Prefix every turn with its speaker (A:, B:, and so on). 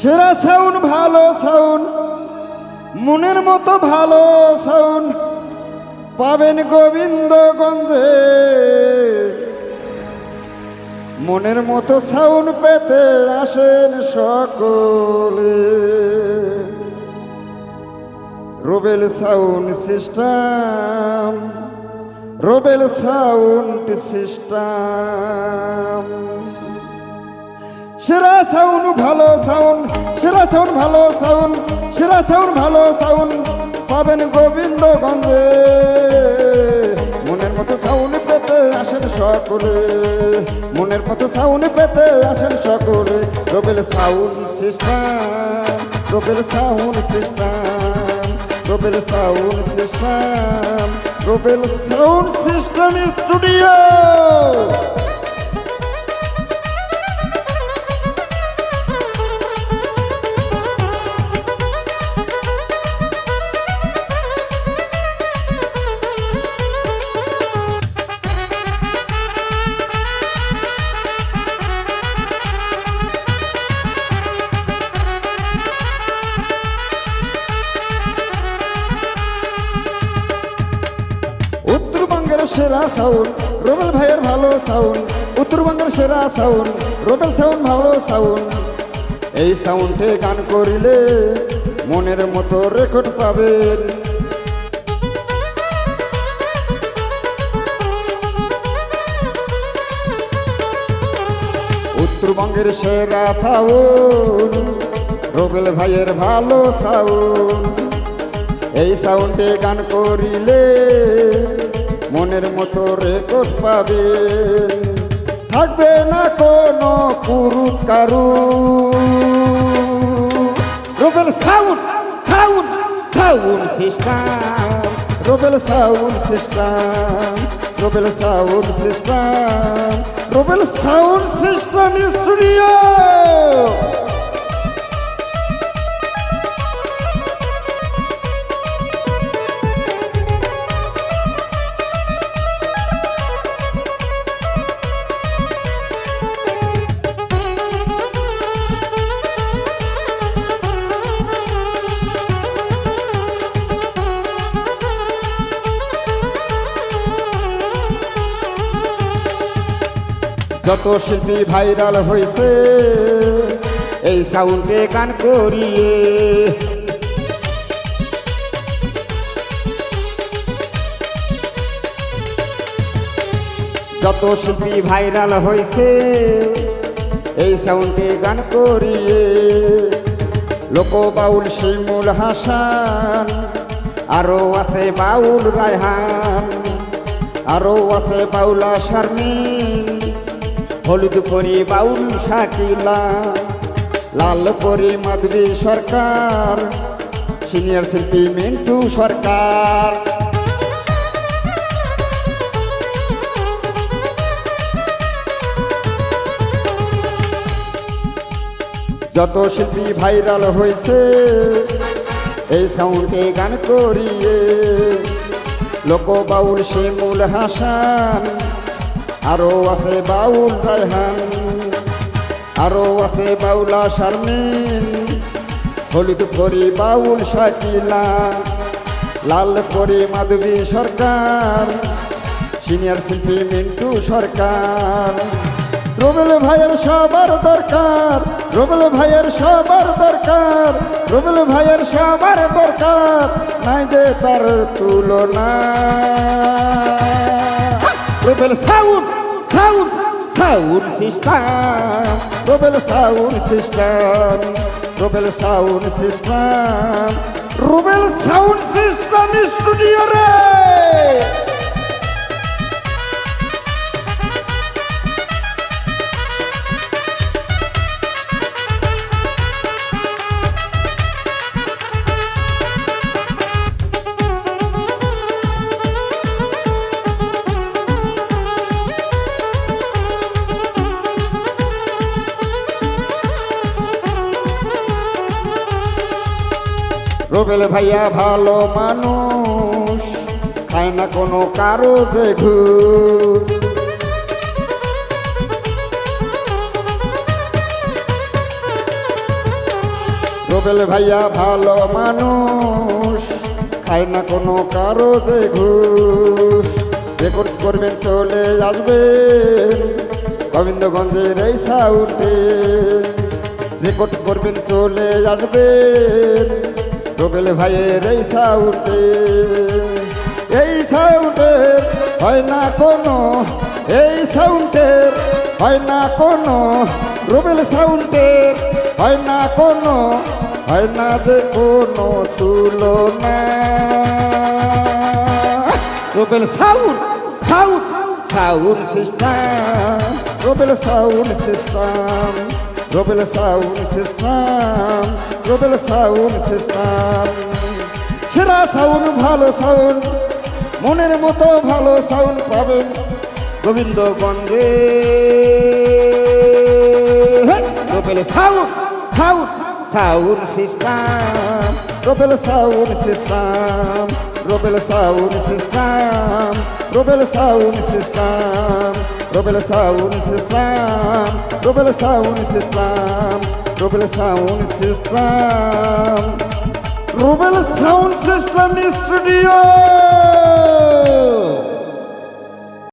A: সেরা সাউন্ড ভালো সাউন্ড মনের মতো ভালো সাউন্ড পাবেন গোবিন্দগঞ্জে। মনের মতো সাউন্ড পেতে আসেন সকলে। Robel sound system Robel sound system সেরা সাউন্ড ভালো সাউন্ড সেরা সাউন্ড ভালো সাউন্ড সেরা সাউন্ড ভালো সাউন্ড পাবেন গোবিন্দগঞ্জে। মনের মতো সাউন্ড পেতে আসেন সকলে, মনের মতো সাউন্ড পেতে আসেন সকলে। Robel sound system Robel sound system Robel sound system Robel sound system studio সেরা সাউন্ড রোবেল ভাইয়ের ভালো সাউন্ড উত্তরবঙ্গের সেরা সাউন্ড রোবেল সাউন্ড ভালো সাউন্ড এই সাউন্ডে গান করিলে মনের মতো রেকর্ড পাবেন। উত্তরবঙ্গের সেরা সাউন্ড রোবেল ভাইয়ের ভালো সাউন্ড এই সাউন্ডে গান করিলে মনের মতো রেকর্ড পাবে। থাকবে না কোনো কুরু কারু। Robel sound sound sound system Robel sound system Robel sound system Robel sound system studio যত শিল্পী ভাইরাল হয়েছে, এই সাউন্ডে গান করিয়ে যত শিল্পী ভাইরাল হয়েছে, এই সাউন্ডে গান করিয়ে লোক বাউল শিমুল হাসান, আরও আছে বাউল রায়হান, আরও আছে বাউলা শারমিন হলুদ পরি বাউল শাকিলা, লাল পরি মাধবী সরকার, সিনিয়র শিল্পী মিন্টু সরকার। যত শিল্পী ভাইরাল হয়েছে, এই সাউন্ডে গান করিয়ে লোক বাউল শিমুল হাসান আরও আছে বাউল রায়হান, আরও আছে বাউলা শারমিন, হলুদ পরি বাউল শাকিলা, লাল পরি মাধবী সরকার, সিনিয়র শিল্পী মিন্টু সরকার। রোবেল ভাইয়ের সবার দরকার, রোবেল ভাইয়ের সবার দরকার, রোবেল ভাইয়ের সবার দরকার, নাই যে তার তুলনা। Robel sound! Sound sound system Robel sound system Robel sound system Robel sound system studio রে রোবেল ভাইয়া ভালো মানুষ। খায় না কোনো কারও যে ঘুষ। ভাইয়া ভালো মানুষ। খায় না কোনো কারও যে রেকর্ড করবেন, চলে আসবেন। গোবিন্দগঞ্জের এই সাউন্ডে। রেকর্ড করবেন, চলে আসবেন। রোবেল ভাইয়ের এই সাউন্ডে এই সাউন্ডের হয় না কোনো, এই সাউন্ডের হয় না কোনো, রুবেল সাউন্ডের হয় না কোনো, হয় না যে কোনো তুলনা। Rubel sound sound sound system Rubel sound system Rubel sound system, Rubel sound system. সেরা সাউন্ড, ভালো সাউন্ড, মনের মতো ভালো সাউন্ড পাবেন গোবিন্দগঞ্জে Robel sound sound sound system, Robel sound system, Robel sound system, Robel sound system. Robel sound system Robel sound system Robel sound system Rubel sound system studio